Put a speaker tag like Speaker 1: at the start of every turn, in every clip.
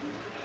Speaker 1: Thank you.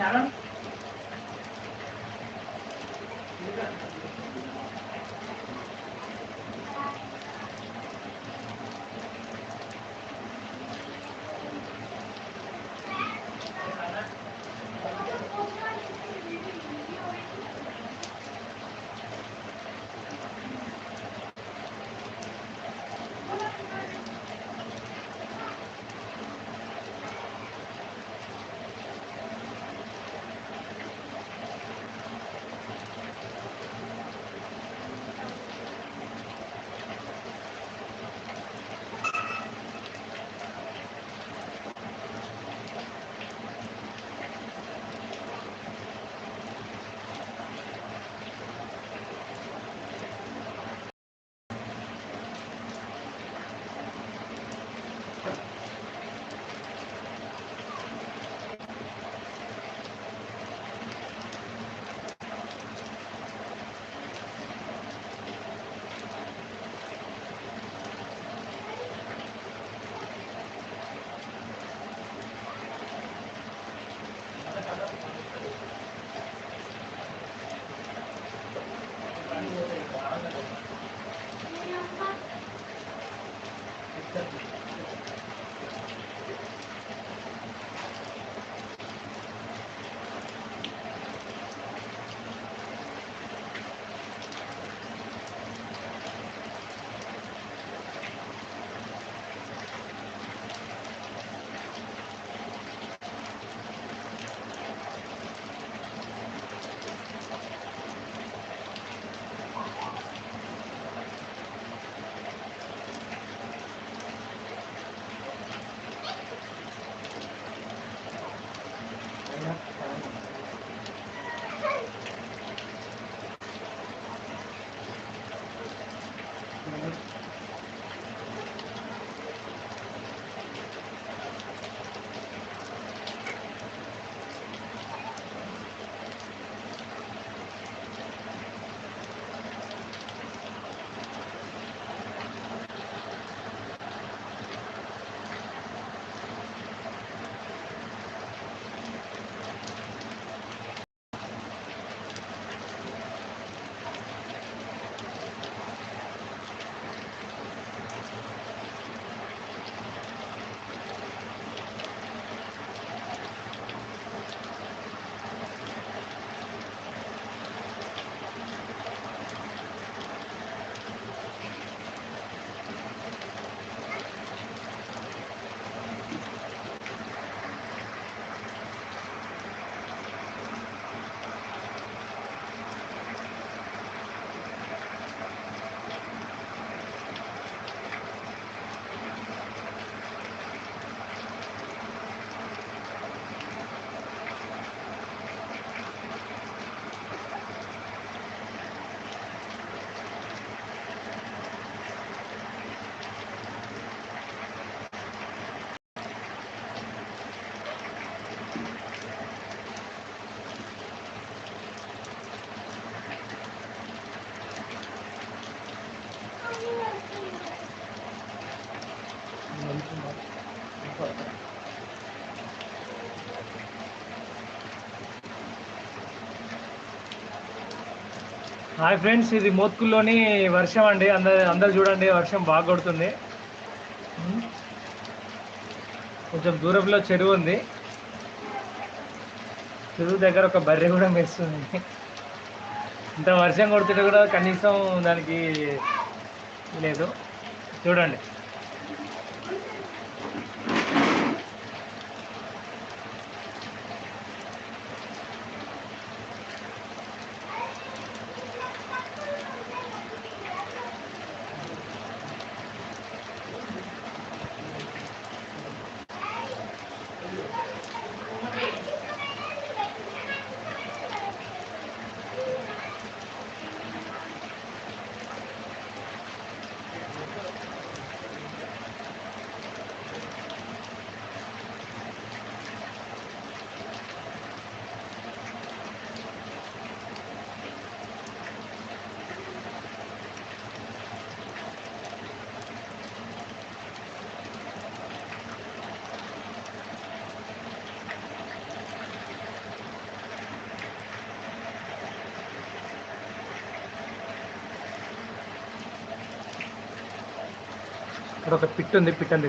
Speaker 1: কারণ hi friends ఇది మోత్కుల్లోని వర్షం అండి. అందరు అందరు చూడండి వర్షం బాగా కొడుతుంది. కొంచెం దూరంలో చెరువు ఉంది. చెరువు దగ్గర ఒక బర్రె కూడా మెస్తుంది. ఇంత వర్షం కొడుతుంటే కూడా కనీసం దానికి లేదు. చూడండి. ఇక్కడ ఒక పిట్ ఉంది పిట్ అని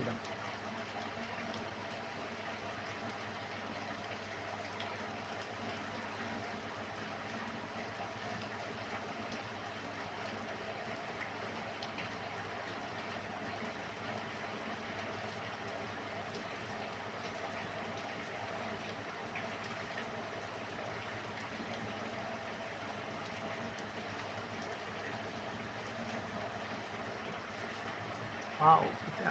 Speaker 1: Wow, వావ్, పిట్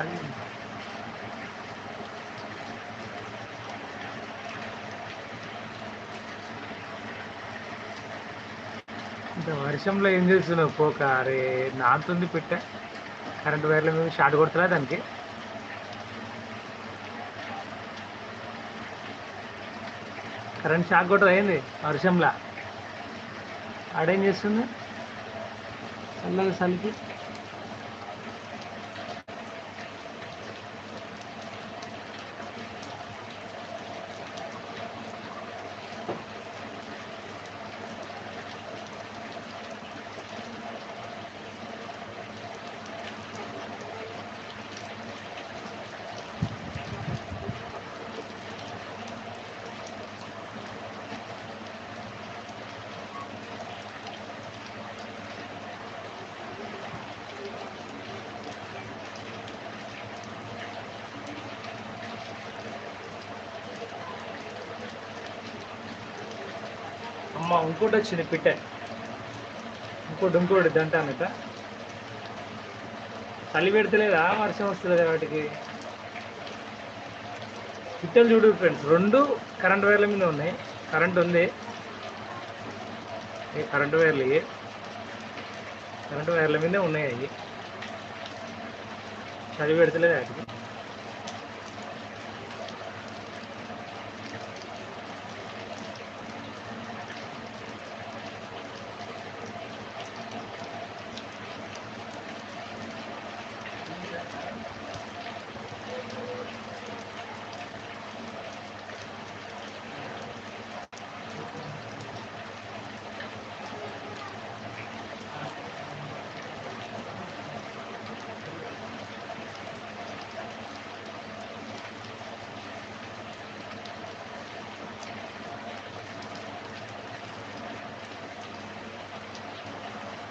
Speaker 1: ఇంత వర్షంలో ఏం చేస్తున్నావు? పోక అరే నాంతుంది పెట్టా. కరెంట్ వైర్ల మీద షార్ట్ కొడుతున్నా దానికి. కరెంట్ షాక్ కొట్టదు అయింది వర్షంలా. ఆడేం చేస్తుంది? చల్లగా చలికి అమ్మ ఇంకోటి వచ్చింది పిట్టే. ఇంకోటి ఇంకోటి దంటానట చలి పెడతలేదా? వర్షం వస్తుంది వాటికి. పిట్టలు చూడు ఫ్రెండ్స్ రెండు కరెంట్ వైర్ల మీద ఉన్నాయి. కరెంట్ ఉంది. ఈ కరెంట్ వైర్లు ఇవి కరెంట్ వైర్ల మీదే ఉన్నాయి అవి. చలి పెడతలేదు వాటికి?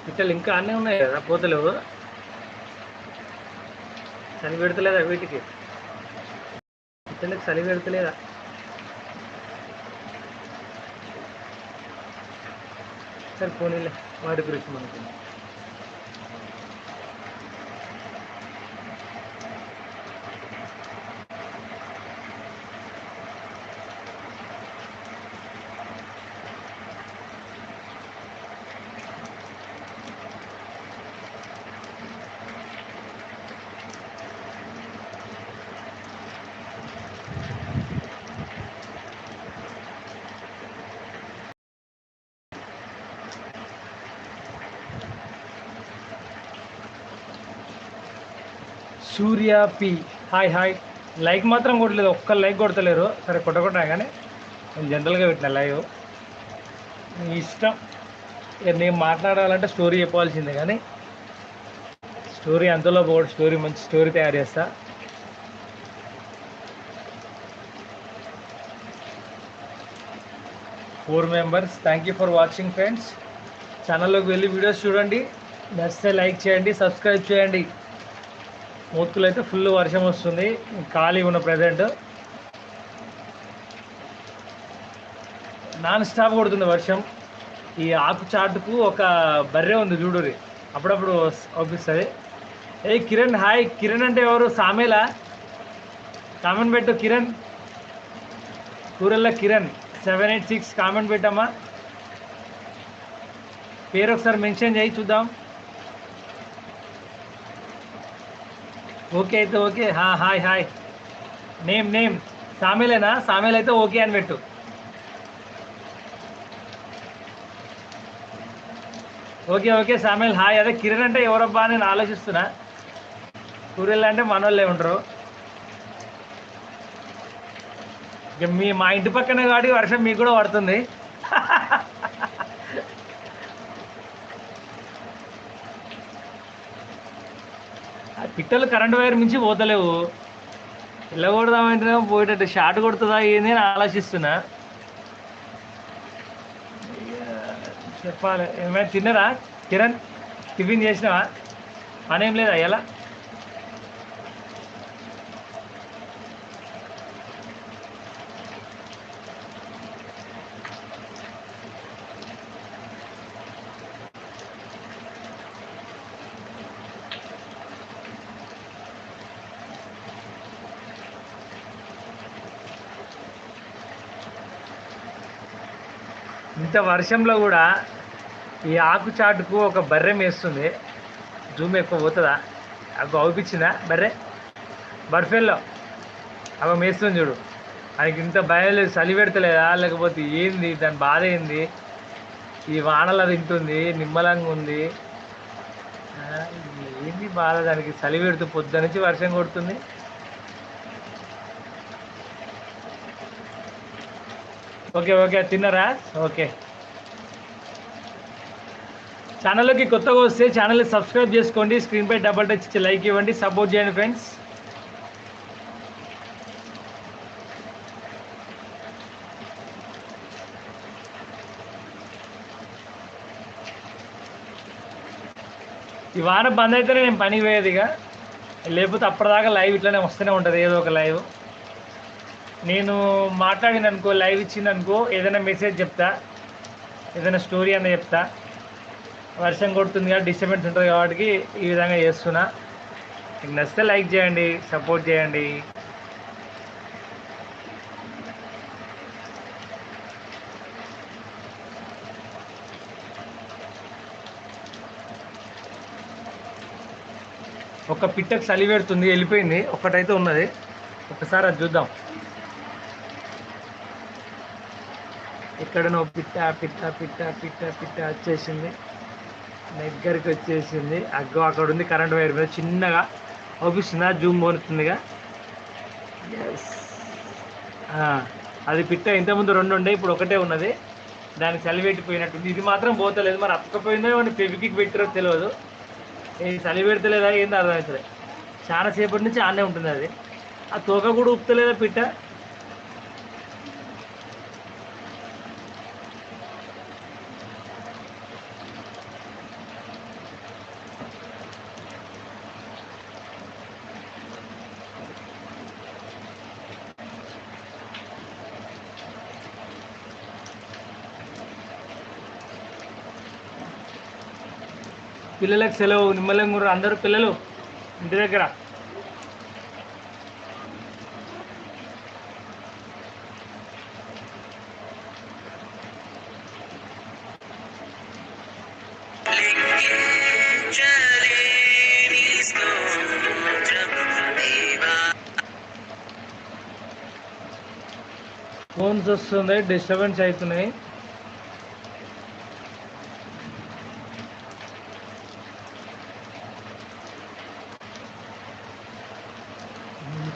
Speaker 1: పిట్టలు ఇంకా అన్నీ ఉన్నాయి కదా పోతలేవు చలి పెడతలేదా వీటికి పిట్టలకు చలి పెడతలేదా సరే పోనీలే వాటి గురించి మనకి Surya P. Hi hi. Like మాత్రం కొట్టలేదు ఒక్క లైక్ కొడతలేరు. సరే కొట్టకుండా కానీ నేను జనరల్గా పెట్టిన లైవ్. మీ ఇష్టం. ఇక నేను మాట్లాడాలంటే స్టోరీ చెప్పాల్సిందే కానీ స్టోరీ అంతలో పోడు స్టోరీ మంచి స్టోరీ తయారు చేస్తా. Four members thank you for watching friends. ఛానల్లోకి వెళ్ళి వీడియోస్ చూడండి. నచ్చితే లైక్ చేయండి సబ్స్క్రైబ్ చేయండి. మూర్తులు అయితే ఫుల్ వర్షం వస్తుంది. ఖాళీ ఉన్న ప్రజెంట్ నాన్ స్టాప్ కొడుతుంది వర్షం. ఈ ఆకు చాటుకు ఒక బర్రె ఉంది చూడురి అప్పుడప్పుడు అవుపిస్తుంది ఏ కిరణ్ హాయ్. కిరణ్ అంటే ఎవరు? సామేలా. కామెంట్ పెట్టు కిరణ్. కూరల్లో Kiran. Seven eight six comment పెట్టమ్మా. పేరు ఒకసారి మెన్షన్ చేయి చూద్దాం. ఓకే అయితే ఓకే. హా hi hi. Name name. సామేలేనా? Samel అయితే ఓకే అని పెట్టు. Okay okay Samel. హాయ్. అదే కిరణ్ అంటే ఎవరబ్బా అని నేను ఆలోచిస్తున్నా. కూరళ్ళు అంటే మనోళ్ళే ఉంటారు ఇక మీ మా ఇంటి పక్కన కాబట్టి వర్షం మీకు కూడా పడుతుంది ఆ పిట్టలు కరెంట్ వైర్ మించి పోతలేవు. వెళ్ళకూడదామంటే పోయేటట్టు. షార్ట్ కొడుతుందా ఏంది అని ఆలోచిస్తున్నా. చెప్పాలి. ఏమైనా తిన్నరా? కిరణ్ టిఫిన్ చేసినావా? పనేం లేదా? ఎలా? ఇంత వర్షంలో కూడా ఈ ఆకు చాటుకు ఒక బర్రె మేస్తుంది. జూమ్ ఎక్కువ పోతుందా? అవి అవుపించిందా బర్రె? బర్ఫెల్లో. అవి మేస్తుంది చూడు. ఆయనకి ఇంత భయం లేదు చలి పెడతలేదా? లేకపోతే ఏంది? దాని బాధ ఏంది? ఈ వానల తింటుంది నిమ్మలంగా ఉంది. ఏంది బాధ? దానికి చలి పెడుతూ పొద్దు నుంచి వర్షం కొడుతుంది. ఓకే ఓకే తిన్నారా? ఓకే. ఛానల్లోకి కొత్తగా వస్తే ఛానల్ని సబ్స్క్రైబ్ చేసుకోండి స్క్రీన్పై డబల్ టచ్ ఇచ్చి లైక్ ఇవ్వండి సపోర్ట్ చేయండి ఫ్రెండ్స్. ఈ వారం బంద్ అయితేనే నేను పనికి పోయేది ఇక. లేకపోతే అప్పటిదాకా లైవ్ ఇట్లానే వస్తూనే ఉంటుంది ఏదో ఒక లైవ్ నేను మాట్లాడిన అనుకో లైవ్ ఇచ్చింది అనుకో ఏదైనా మెసేజ్ చెప్తా. ఏదైనా స్టోరీ అన్న చెప్తా. వర్షం కొడుతుంది కాబట్టి డిస్టర్బెన్స్ ఉంటుంది కాబట్టి ఈ విధంగా చేస్తున్నా. మీకు నచ్చితే లైక్ చేయండి సపోర్ట్ చేయండి. ఒక పిట్టకు చలి పెడుతుంది వెళ్ళిపోయింది. ఒక్కటైతే ఉన్నది. ఒకసారి అది చూద్దాం. ఎక్కడనో పిట్ట పిట్ట పిట్ట పిట్ట పిట్ట వచ్చేసింది. దగ్గరికి వచ్చేసింది. అగ్గో అక్కడ ఉంది కరెంట్ వైర్ మీద చిన్నగా అవుపిస్తుందా జూమ్ పోనుతుందిగా Yes. అది పిట్ట ఇంతకుముందు రెండు ఉండే ఇప్పుడు ఒకటే ఉన్నది. దానికి చలిపెట్టిపోయినట్టుంది ఇది మాత్రం పోతలేదు. మరి అతకపోయిందో ఏమన్నా పెవికి పెట్టారో తెలియదు. చలి పెడతలేదా? ఏందో అర్థమవుతుంది చాలాసేపటి నుంచి ఆనే ఉంటుంది అది ఆ తోక కూడా ఉప్పుతలేదా పిట్ట? పిల్లలకు సెలవు నిమ్మలంగా అందరు అందరూ పిల్లలు ఇంటి దగ్గర. ఫోన్స్ వస్తున్నాయి డిస్టర్బెన్స్ అవుతున్నాయి.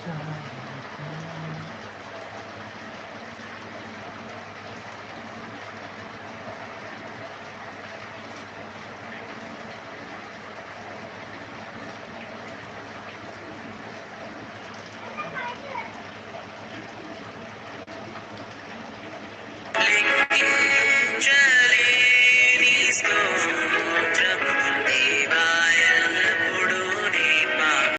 Speaker 1: Thank you.